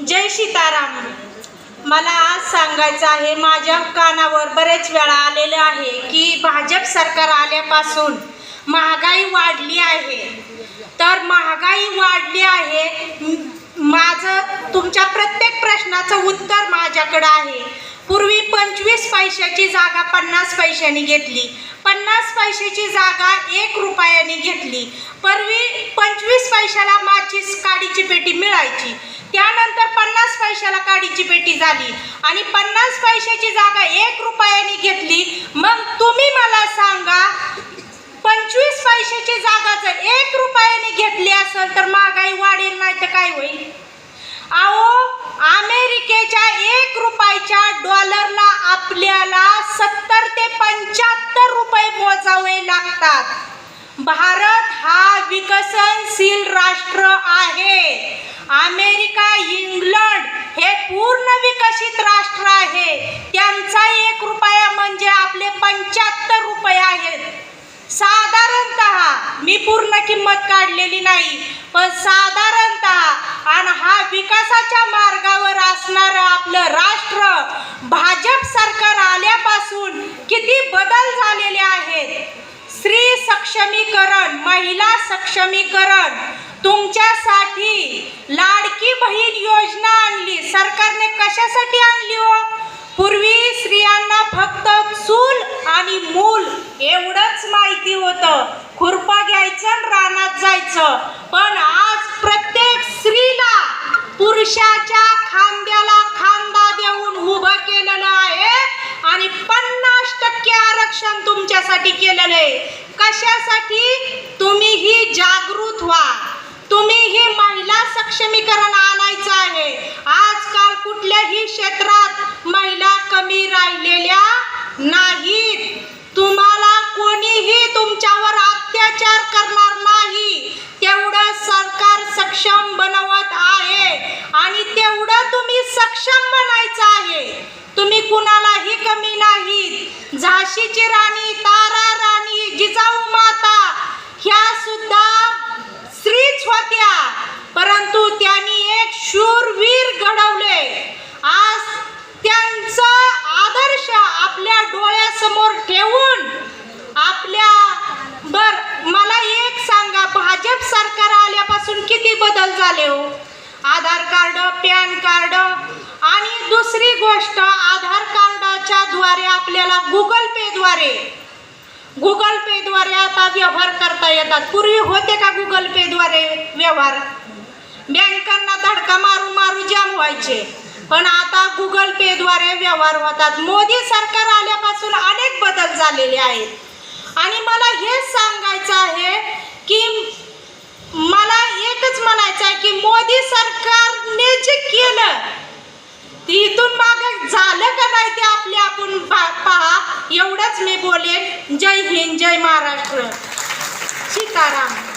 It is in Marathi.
जय सीताराम. मला आज सांगायचं आहे माझ्या कानावर बरेच वेळा आलेलं आहे की भाजप सरकार आल्यापासून महागाई वाढली आहे. तर महागाई वाढली आहे. माझं तुमच्या प्रत्येक प्रश्नाचं उत्तर माझ्याकडं आहे. पूर्वी पंचवीस पैशाची जागा पन्नास पैशांनी घेतली. पन्नास पैशाची जागा एक रुपयाने घेतली. पूर्वी पंचवीस पैशाला माझी काडीची पेटी मिळायची. त्यानंतर पन्नास पैशाला काडीची पेटी झाली. आणि पन्नास पैशाची जागा एक रुपयाने घेतली. मग तुम्ही मला सांगा पंचवीस पैशाची जागा जर एक रुपयाने घेतली असेल तर महागाई वाढेल नाही तर काय होईल? अहो अमेरिकेच्या एक रुपयाच्या डॉलरला आपल्याला सत्तर ते पंच्याहत्तर रुपये मोजावे लागतात. भारत हा विकसनशील राष्ट्र आहे. अमेरिका इंग्लंड हे पूर्ण विकसित राष्ट्र आहे. त्यांचा एक रुपया म्हणजे आपले पंच्याहत्तर रुपये आहेत. साधारणतः मी पूर्ण किंमत काढलेली नाही पण साधारणतः आणि हा विकासाच्या मार्गावर असणारं आपलं राष्ट्र भाजप सरकार आल्यापासून किती बदल झालेले आहेत? स्त्री सक्षमीकरण महिला सक्षमीकरण तुमच्यासाठी लाडकी बहीण योजना आणली सरकारने कशासाठी आणली हो? पूर्वी स्त्रियांना फक्त चूल आणि मूल एवढंच माहिती होतं. खुरपा घ्यायचं रानात जायचं. पण आज प्रत्येक स्त्रीला पुरुषाच्या खांद्याला खांदा देऊन उभं केलेलं आहे आणि पन्नास टक्के आरक्षण तुमच्यासाठी केलेलं आहे. कशासाठी? तुम्ही ही जागृत व्हा. तुम्ही ही महिला सक्षमीकरण आणायचं आहे. आजकाल कुठल्याही क्षेत्रात महिला कमी राहिलेल्या नाहीत तुम्हाला कोणीही तुमच्यावर अत्याचार करणार नाही तेवढं सरकार सक्षम बनवत आहे आणि तेवढं तुम्ही सक्षम बनायचं आहे तुम्ही कुणालाही कमी नाहीत झाशीची राणी तारा राणी जिजाऊ माता ह्या सुद्धा स्त्रीच होत्या परंतु त्यांनी एक शूरवीर घडवले आज त्यांचा आदर्श आपल्या डोळ्यासमोर ठेवून आपल्या बर मला एक सांगा भाजप सरकार आल्यापासून किती बदल झाले हो आधार कार्ड पॅन कार्ड. आणि दुसरी गोष्ट आधार कार्डाच्या द्वारे आपल्याला गुगल पेद्वारे गुगल पेद्वारे आता व्यवहार करता येतात. पूर्वी होते का गुगल पेद्वारे व्यवहार? बँकांना धडका मारून मारू जाम व्हायचे. पण आता गुगल पेद्वारे व्यवहार होतात. मोदी सरकार आल्यापासून अनेक बदल झालेले आहेत. आणि मला हेच सांगायचं आहे की मला एकच म्हणायचं आहे की मोदी सरकार गेलं. केलं इथून माग झालं का नाही ते आपले आपण पहा. एवढंच मी बोलेन. जय हिंद जय महाराष्ट्र. सीताराम.